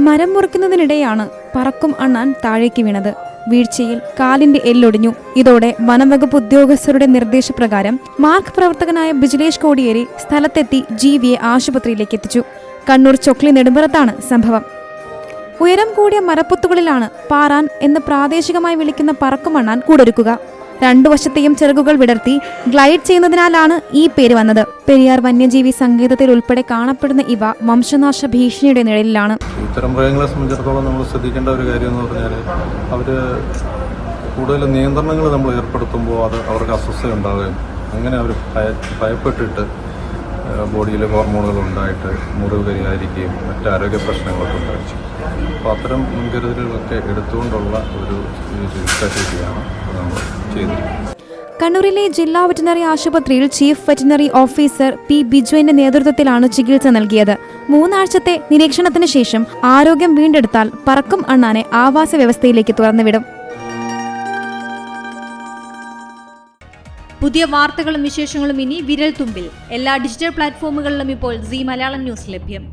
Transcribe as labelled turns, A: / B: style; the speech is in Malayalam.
A: മരം മുറിക്കുന്നതിനിടെയാണ് പറക്കും അണ്ണാൻ താഴേക്ക് വീണത്. വീഴ്ചയിൽ കാലിന്റെ എല്ലൊടിഞ്ഞു. ഇതോടെ വനംവകുപ്പ് ഉദ്യോഗസ്ഥരുടെ നിർദ്ദേശപ്രകാരം മാർക്ക് പ്രവർത്തകനായ ബിജിലേഷ് കോടിയേരി സ്ഥലത്തെത്തി ജീവിയെ ആശുപത്രിയിലേക്ക് എത്തിച്ചു. കണ്ണൂർ ചൊക്ലി നെടുമ്പുറത്താണ് സംഭവം. ഉയരം കൂടിയ മരപ്പൊത്തുകളിലാണ് പാറാൻ എന്ന് പ്രാദേശികമായി വിളിക്കുന്ന പറക്കുമണ്ണാൻ കൂടൊരുക്കുക. രണ്ടു വശത്തെയും ചിറകുകൾ വിടർത്തി ഗ്ലൈഡ് ചെയ്യുന്നതിനാലാണ് ഈ പേര് വന്നത്. പെരിയാർ വന്യജീവി സങ്കേതത്തിൽ ഉൾപ്പെടെ കാണപ്പെടുന്ന ഇവ വംശനാശ ഭീഷണിയുടെ നിഴലിലാണ്.
B: ഇത്തരം മൃഗങ്ങളെ സംബന്ധിച്ചിടത്തോളം നമ്മൾ ശ്രദ്ധിക്കേണ്ട ഒരു കാര്യം എന്ന് പറഞ്ഞാൽ അവർ കൂടുതൽ നിയന്ത്രണങ്ങൾ നമ്മൾ ഏർപ്പെടുത്തുമ്പോൾ അത് അവർക്ക് അസ്വസ്ഥ ഉണ്ടാകുകയും അങ്ങനെ അവർ ഭയ ഭയപ്പെട്ടിട്ട് ബോഡിയിൽ ഹോർമോണുകൾ ഉണ്ടായിട്ട് മുറിവ് കരിയായിരിക്കുകയും മറ്റ് ആരോഗ്യ പ്രശ്നങ്ങളൊക്കെ ഉണ്ടായിരിക്കും അപ്പോൾ അത്തരം മുൻകരുതലുകളൊക്കെ എടുത്തുകൊണ്ടുള്ള ഒരു ചികിത്സാ രീതിയാണ് നമ്മൾ ചെയ്തിരിക്കുന്നത്.
A: കണ്ണൂരിലെ ജില്ലാ വെറ്റിനറി ആശുപത്രിയിൽ ചീഫ് വെറ്റിനറി ഓഫീസർ പി ബിജുവിന്റെ നേതൃത്വത്തിലാണ് ചികിത്സ നൽകിയത്. മൂന്നാഴ്ചത്തെ നിരീക്ഷണത്തിന് ശേഷം ആരോഗ്യം വീണ്ടെടുത്താൽ പറക്കും അണ്ണാനെ ആവാസ വ്യവസ്ഥയിലേക്ക് തുറന്നുവിടും.
C: പുതിയ വാർത്തകളും വിശേഷങ്ങളും ഇനി വിരൽ തുമ്പിൽ എല്ലാ ഡിജിറ്റൽ പ്ലാറ്റ്ഫോമുകളിലും ഇപ്പോൾ സി മലയാളം ന്യൂസ് ലഭ്യം.